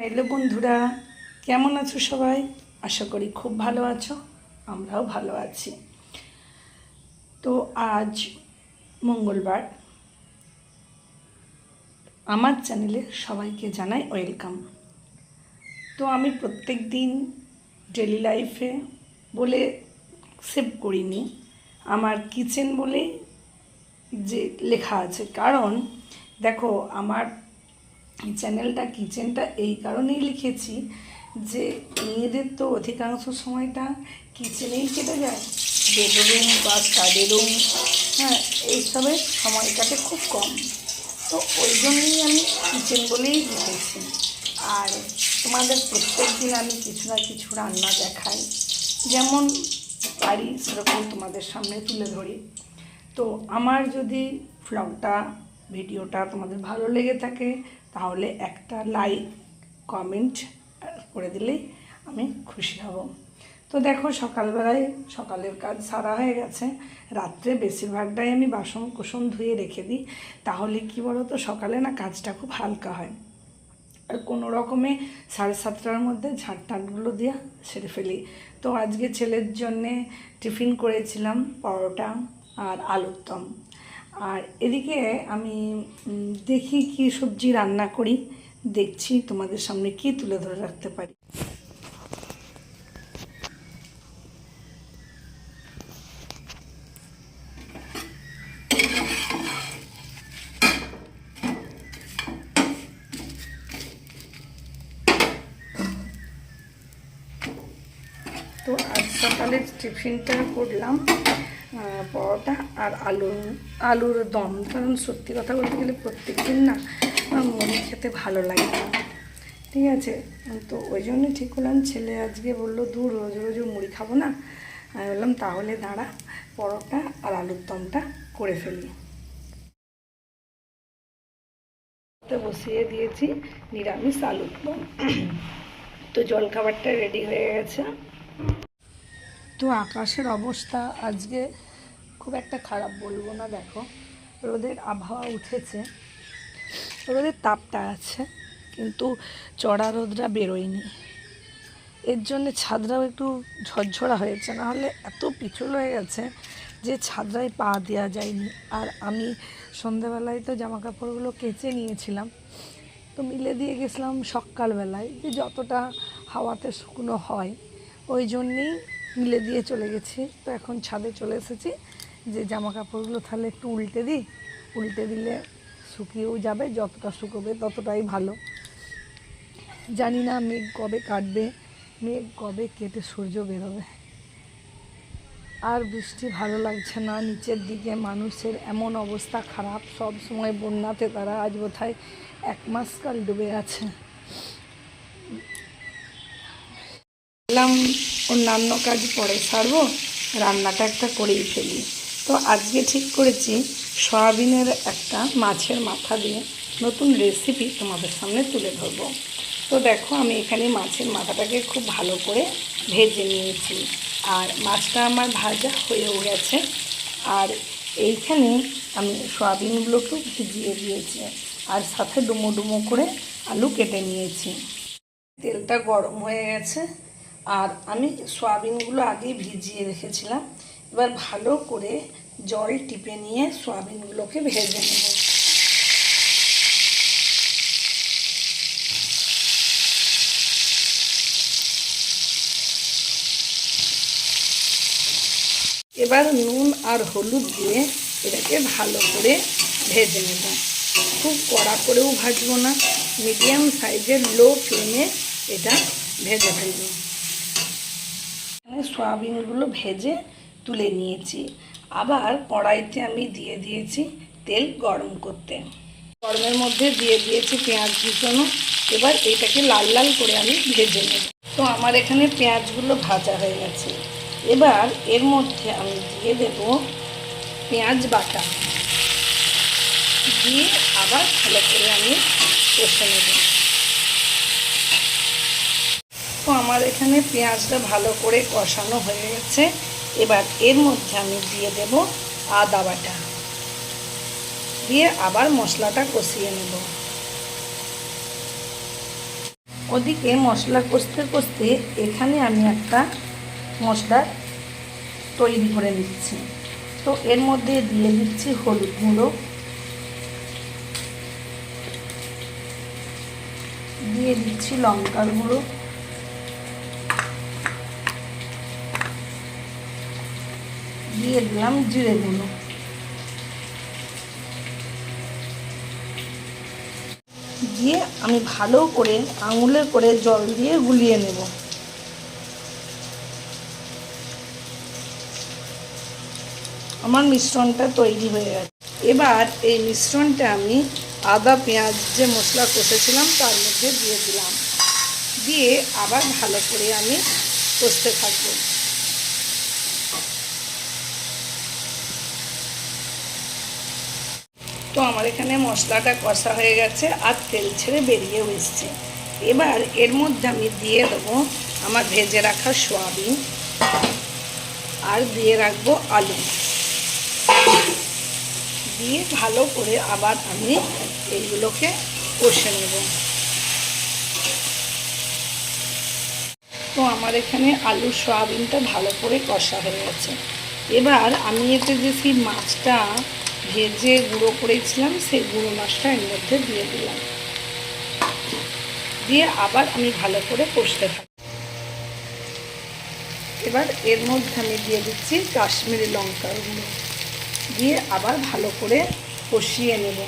Hello বন্ধুরা, কেমন আছো সবাই? আশা করি খুব ভালো আছো, আমরাও ভালো আছি। তো আজ মঙ্গলবার, আমার চ্যানেলে সবাইকে জানাই ওয়েলকাম। তো আমি প্রত্যেক দিন ডেলি লাইফে বলে সেভ করিনি, আমার কিচেন বলে যে লেখা আছে। কারণ দেখো, আমার চ্যানেলটা কিচেনটা এই কারণেই লিখেছি যে মেয়েদের তো অধিকাংশ সময়টা কিচেনেই কেটে যায়। বেডরুম বা স্টাডি রুম হ্যাঁ এইসবের সময় কাটে খুব কম। তো ওই জন্যই আমি কিচেন বলেই লিখেছি। আর তোমাদের প্রত্যেক দিন আমি কিছু না কিছু রান্না দেখাই। যেমন পারি সেরকম তোমাদের সামনে তুলে ধরি। তো আমার যদি ভ্লগটা ভিডিওটা তোমাদের ভালো লেগে থাকে তাহলে একটা লাইক কমেন্ট করে দিলেই আমি খুশি হব। তো দেখো সকালবেলায় সকালের কাজ সারা হয়ে গেছে। রাত্রে বেশিরভাগটাই আমি বাসন কুসন ধুয়ে রেখে দিই। তাহলে কি বলো তো সকালে না কাজটা খুব হালকা হয়। আর কোনো রকমে সাড়ে সাতটার মধ্যে ঝাঁট টাঁটগুলো দিয়ে সেরে ফেলি। তো আজকে ছেলের জন্যে টিফিন করেছিলাম, পরোটা আর আলুর দম আর এদিকে আমি দেখি কি সবজি রান্না করি, দেখছি তোমাদের সামনে কি তুলে ধরে রাখতে পারি। তো আজ সকালে টিফিনটা করলাম। পরোটা আর আলু আলুর দম। কারণ সত্যি কথা বলতে গেলে প্রত্যেক দিন না, আমার মুড়ি খেতে ভালো লাগে না। ঠিক আছে? তো ওই জন্য ঠিক করলাম ছেলে আজকে বলল, দূর, রোজ রোজ মুড়ি খাব না। আমি বললাম, তাহলে দাঁড়া, পরোটা আর আলুর দমটা করে ফেলি। বসিয়ে দিয়েছি নিরামিষ আলুর দম। তো জলখাবারটা রেডি হয়ে গেছে। তো আকাশের অবস্থা আজকে খুব একটা খারাপ বলব না, দেখো। রোদের আবহাওয়া উঠেছে, রোদের তাপটা আছে, কিন্তু চড়া রোদরা বেরোয়নি। এর জন্যে ছাদরাও একটু ঝরঝরা হয়েছে না হলে এত পিছল হয়ে গেছে যে ছাদরায় পা দেওয়া যায়নি। আর আমি সন্ধেবেলায় তো জামা কাপড়গুলো কেচে নিয়েছিলাম, তো মিলে দিয়ে গেছিলাম সকালবেলায় যে যতটা হাওয়াতে শুকনো হয়, ওই জন্যেই মিলে দিয়ে চলে গেছি। তো এখন ছাদে চলে এসেছি। যে জামা কাপড়গুলো তাহলে একটু উল্টে দিই। উল্টে দিলে শুকিয়েও যাবে, যতটা শুকোবে ততটাই ভালো। জানি না মেঘ কবে কাটবে, মেঘ কবে কেটে সূর্য বেরোবে। আর বৃষ্টি ভালো লাগছে না, নিচের দিকে মানুষের এমন অবস্থা খারাপ। সব সময় বন্যাতে তারা আজ বোধহয় এক মাস কাল ডুবে আছে। অন্যান্য কাজ পরে সারবো, রান্নাটা একটা করেই ফেলি। তো আজকে ঠিক করেছি সয়াবিনের একটা মাছের মাথা দিয়ে নতুন রেসিপি তোমাদের সামনে তুলে ধরবো। তো দেখো, আমি এখানে মাছের মাথাটাকে খুব ভালো করে ভেজে নিয়েছি। আর মাছটা আমার ভাজা হয়েও গেছে। আর এইখানে আমি সয়াবিনগুলোকেও ভিজিয়ে দিয়েছি। আর সাথে ডুমো ডুমো করে আলু কেটে নিয়েছি। তেলটা গরম হয়ে গেছে। আর আমি সয়াবিনগুলো আগেই ভিজিয়ে রেখেছিলাম। এবার ভালো করে জল টিপে নিয়ে সয়াবিনগুলোকে ভেজে নেব। এবার নুন আর হলুদ দিয়ে এটাকে ভালো করে ভেজে নেব। খুব কড়া করেও ভাজবো না, মিডিয়াম সাইজের লো ফ্লেমে এটা ভেজে ফেলব। সয়াবিনগুলো ভেজে তুলে নিয়েছি। আবার কড়াইতে আমি দিয়ে দিয়েছি তেল গরম করতে। গরমের মধ্যে দিয়ে দিয়েছি পেঁয়াজ কুচনো। এবার এটাকে লাল লাল করে আমি ভেজে নেব। তো আমার এখানে পেঁয়াজগুলো ভাজা হয়ে গেছে। এবার এর মধ্যে আমি দিয়ে দেব পেঁয়াজ বাটা। দিয়ে আবার ভালো করে আমি কষে নেব তো আমার এখানে পেঁয়াজটা ভালো করে কষানো হয়ে গেছে। এবার এর মধ্যে আমি দিয়ে দেব আদা বাটা। দিয়ে আবার মশলাটা কষিয়ে নেব। ওদিকে মশলা কষতে কষতে এখানে আমি একটা মশলা তৈরি করে নিচ্ছি। তো এর মধ্যে দিয়ে দিচ্ছি হলুদ গুঁড়ো। দিয়ে দিচ্ছি লঙ্কার গুঁড়ো। দিয়ে দিলাম, জিরে গুঁড়ো। দিয়ে আমি ভালো করে আঙুলে করে জল দিয়ে গুলিয়ে নেব। আমার মিশ্রণটা তৈরি হয়ে গেছে। এবার এই মিশ্রণটা আমি আদা, পেঁয়াজ যে মশলা কষেছিলাম, তার মধ্যে দিয়ে দিলাম। দিয়ে আবার ভালো করে আমি কষতে থাকব। তো আমার এখানে মশলাটা কষা হয়ে গেছে আর তেল ছেড়ে বেরিয়েও এসছে। এবার এর মধ্যে আমি দিয়ে দেবো আমার ভেজে রাখা সোয়াবিন আর দিয়ে রাখব আলু। দিয়ে ভালো করে আবার আমি এইগুলোকে কষে নেব। তো আমার এখানে আলু সোয়াবিনটা ভালো করে কষা হয়ে গেছে। এবার আমি এতে যে সেই মাছটা ভেজে গুঁড়ো করেছিলাম, সেই গুঁড়ো মাছটা এর মধ্যে দিয়ে দিলাম। দিয়ে আবার আমি ভালো করে কষতে থাকি এবার এর মধ্যে আমি দিয়ে দিচ্ছি কাশ্মীরি লঙ্কার গুঁড়ো। দিয়ে আবার ভালো করে কষিয়ে নেব।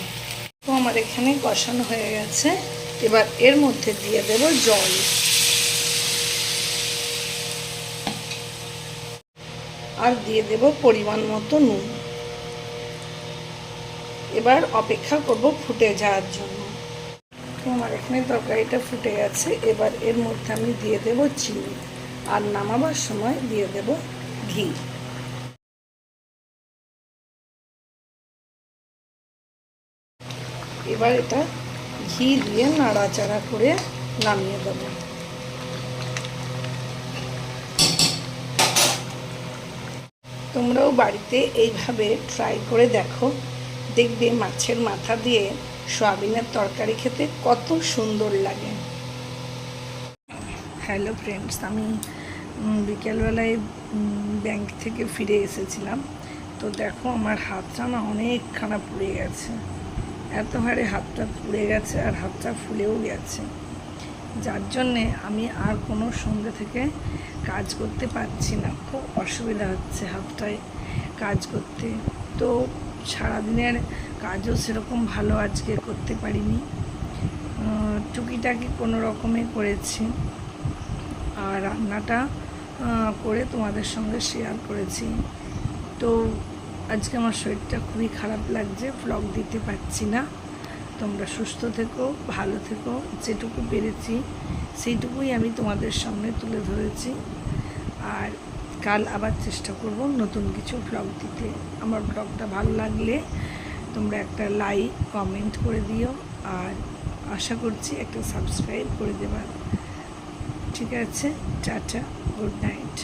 তো আমার এখানে কষানো হয়ে গেছে। এবার এর মধ্যে দিয়ে দেব জল। আর দিয়ে দেব পরিমাণ মতো নুন। এবার অপেক্ষা করব ফুটে যাওয়ার জন্য। তো আমার এখানে তরকারিটা ফুটে গেছে, এবার এর মধ্যে আমি দিয়ে দেব চিনি। আর নামাবার সময় দিয়ে দেব ঘি। এবার এটা ঘি দিয়ে নাড়াচাড়া করে নামিয়ে দেবো। তোমরাও বাড়িতে এইভাবে ট্রাই করে দেখো। দেখবে মাছের মাথা দিয়ে সোয়াবিনের তরকারি খেতে কত সুন্দর লাগে। হ্যালো ফ্রেন্ডস আমি বিকেলবেলায় ব্যাংক থেকে ফিরে এসেছিলাম। তো দেখো আমার হাতটা না অনেকখানা পুড়ে গেছে। এত হারে হাতটা পুড়ে গেছে আর হাতটা ফুলেও গেছে। যার জন্যে আমি আর কোনো সন্ধ্যে থেকে কাজ করতে পারছি না। খুব অসুবিধা হচ্ছে হাতটায় কাজ করতে। তো সারাদিনের কাজও সেরকম ভালো আজকে করতে পারিনি। টুকিটাকি কোনো রকমে করেছি। আর রান্নাটা করে তোমাদের সঙ্গে শেয়ার করেছি। তো আজকে আমার শরীরটা খুবই খারাপ লাগছে ব্লগ দিতে পারছি না। তোমরা সুস্থ থেকো, ভালো থেকো, যেটুকু পেরেছি সেইটুকুই আমি তোমাদের সামনে তুলে ধরেছি। আর কাল আবার চেষ্টা করব নতুন কিছু ব্লগ দিতে। আমার ব্লগটা ভালো লাগলে তোমরা একটা লাইক কমেন্ট করে দিও আর আশা করছি একটা সাবস্ক্রাইব করে দেবার ঠিক আছে, টাটা গুড নাইট